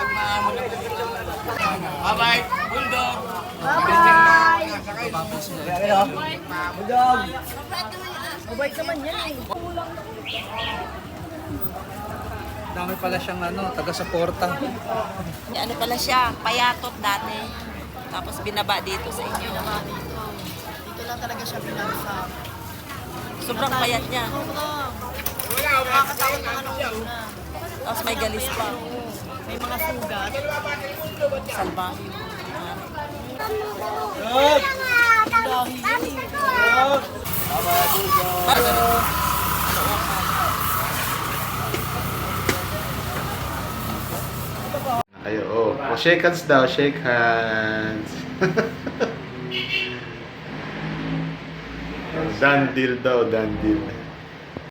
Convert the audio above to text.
Bye-bye. Bye-bye. Bulldog. Mabait naman yan eh. Dami pala siyang ano, taga-suporta. Ano pala siya, payatot dati. Tapos binaba dito sa inyo. Dito lang talaga siya binasa. Sobrang payat niya. Nakakatakot naman ang una. Tapos may galis pa. May mga sugat. Salbahe. Parang ganun. Ayo, oh. oh. Shake hands daw, shake hands. done deal daw, done deal.